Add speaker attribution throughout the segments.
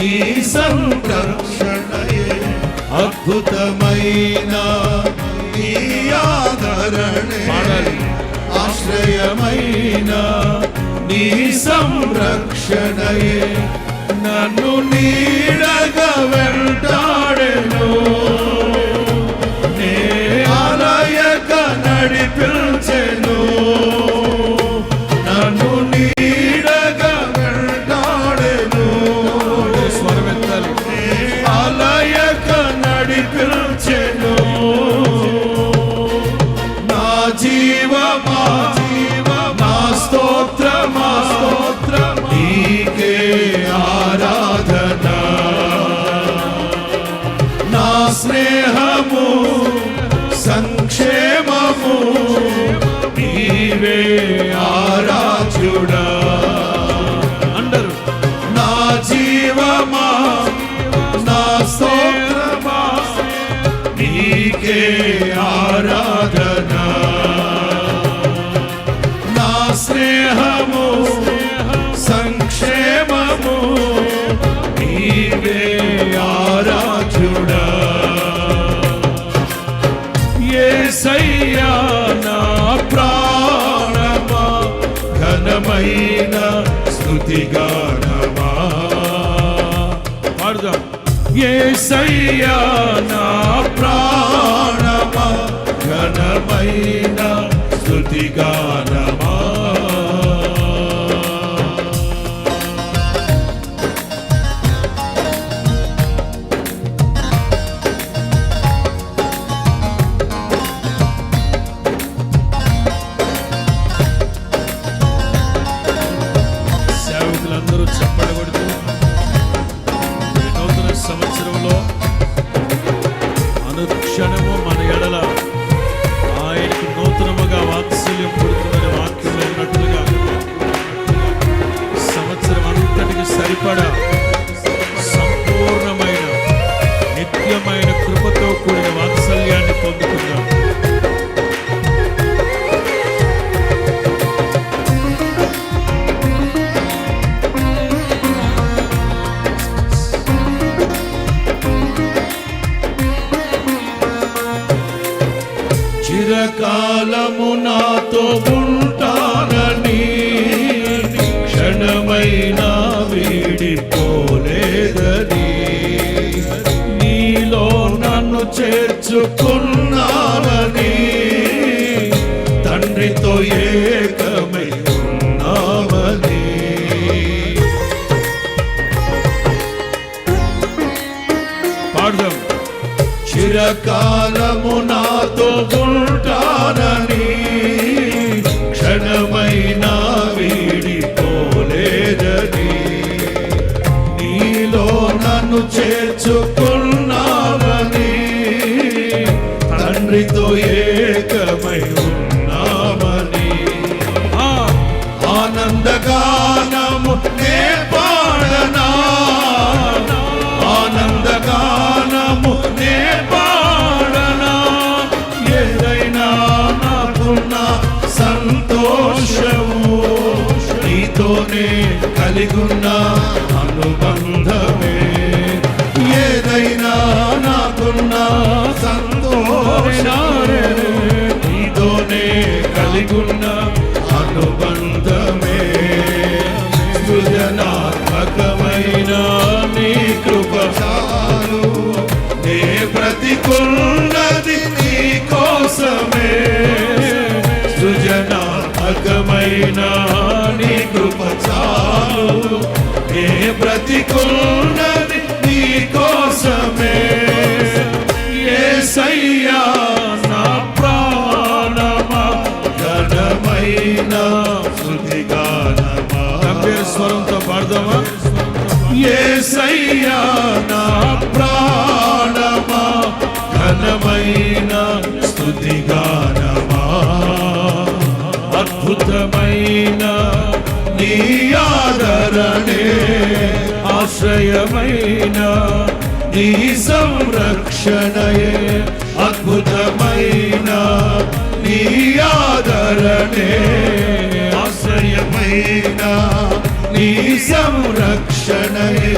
Speaker 1: నీ సంరక్షణయే అద్భుతమైన నీ ఆదరణే. ఆశ్రయమైన నీ సంరక్షణయే. నన్ను నీడగా వెంటాడెను. నే ఆలయక నడిపించెను. Jiva Pacha ఏసయ్యా నా ప్రాణమ? ఘనమయ్య. to స్వరంతో పాడదామా? ఏసయ్యా నా ప్రాణమా? ఘనమైన స్థుతిగానమా అద్భుతమైన నీ ఆదరణే ఆశ్రయమైన నీ సంరక్షణయే అద్భుతమైన ఆదరణే. ఆశ్రయమైన నీ సంరక్షణయే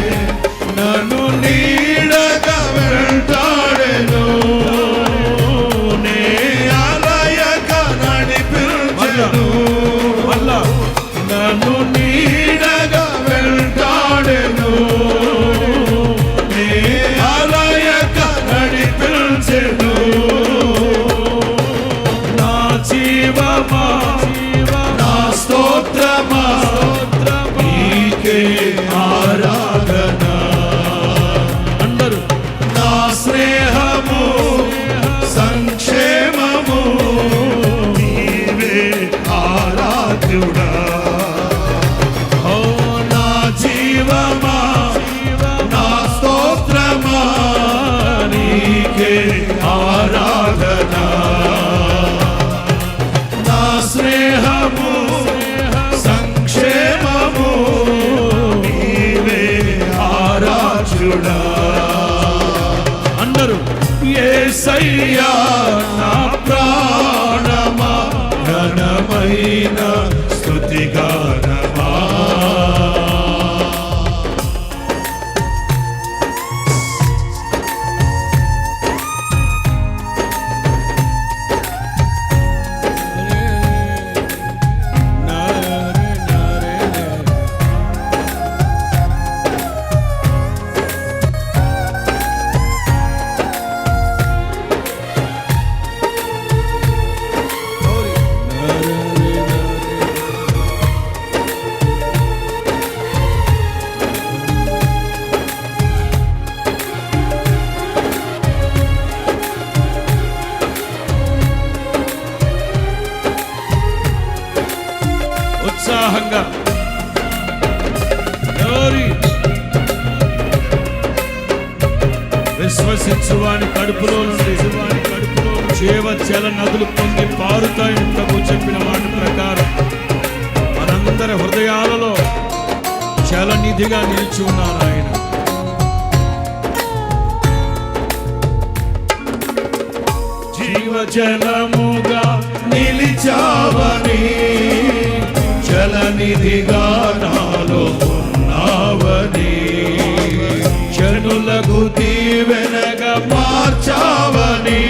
Speaker 1: సాక్షిగా నిలిచి ఉన్నారు ఆయన. జీవజలముగా నిలిచావని చలనిధిగా నాలో ఉన్నావని జనులకు దీవెనగా మార్చావని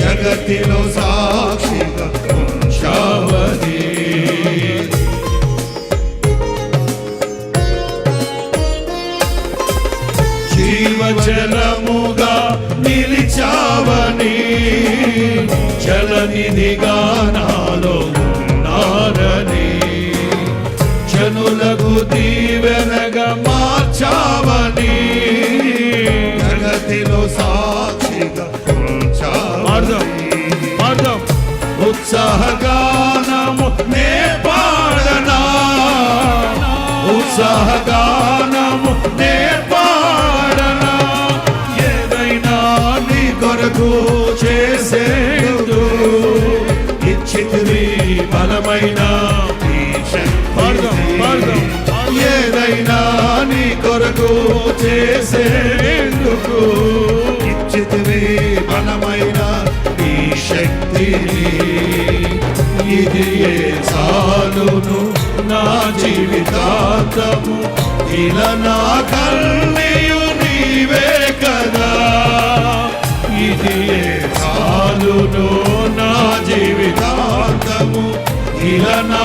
Speaker 1: జగతిలో సా చేశావని చలనిదిగా నాలో ఉన్నారని జనులకు దీవెనగా మార్చావని జగతిలో సాక్షిగా ఉంచావని ఉత్సాహగా జీవితము ఇలా నా కల్లియు నీవే కదా. ఇది చాలు నా జీవితాంతము. ఇలా నా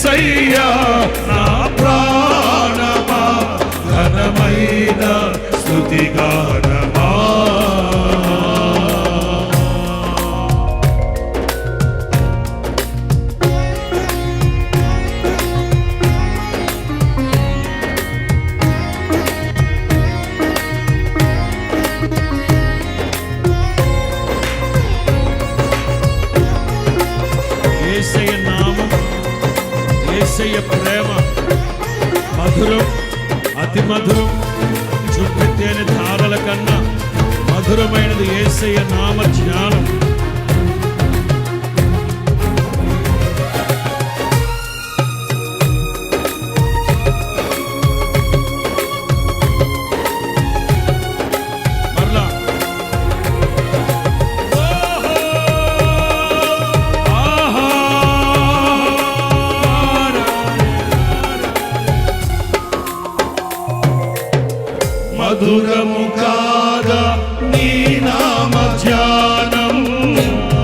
Speaker 1: ఏసయ్యా నా ప్రాణమా
Speaker 2: ఘనమైన స్థుతిగాన. ఏసయ్య ప్రేమ. మధురం అతి మధురం చుట్టెత్తేని ధారల కన్నా మధురమైనది ఏసయ్య నామ జ్ఞానం
Speaker 1: మధురము కాదా నీ నామ ధ్యానం.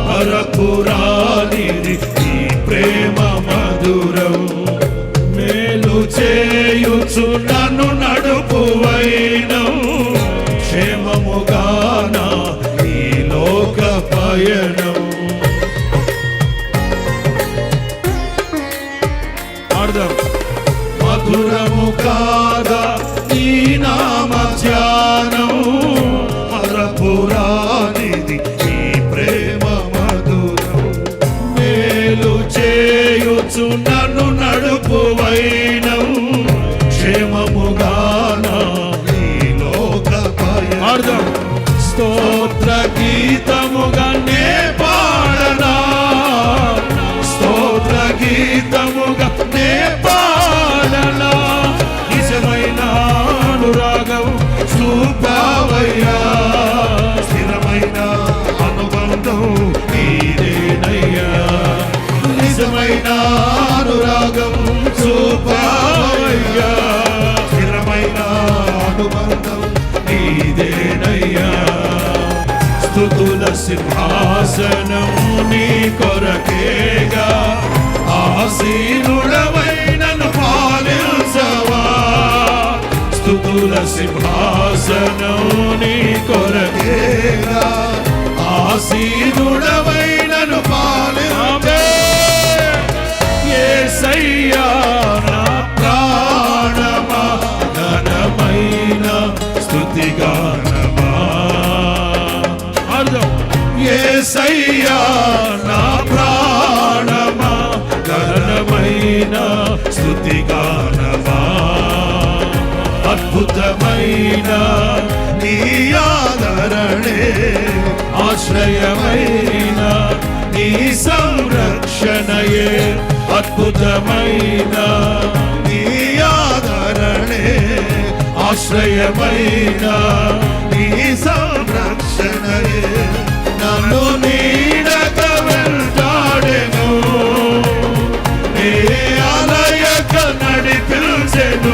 Speaker 1: పరపురానిది నీ ప్రేమ మధురం. మేలు చేయుచు నన్ను నడుపు వైనం. క్షేమముగాన ఈ లోక పయనం.
Speaker 2: ఆడదాం.
Speaker 1: మధురము కాదా చూపావయ్యా స్థిరమైన అనుబంధం నీదేనయ్యా. నిజమైన అనురాగం చూపావయ్యా. స్థిరమైన అనుబంధం నీదేనయ్యా. స్థుతుల సింహాసనం నీ కొరకేగా. ఆసీనుడమైనను సింహాసనం నీ కొరకేగా ఆసీనుడమైనను ఆశ్రయమైనా నీ ఆదరణే ఆశ్రయమైనా నీ సంరక్షణయే అద్భుతమైన నీ ఆదరణే ఆశ్రయమైన నీ సంరక్షణయే. నన్ను నీడక వెళ్తాడెను నీ ఆలయక నడిపించెను.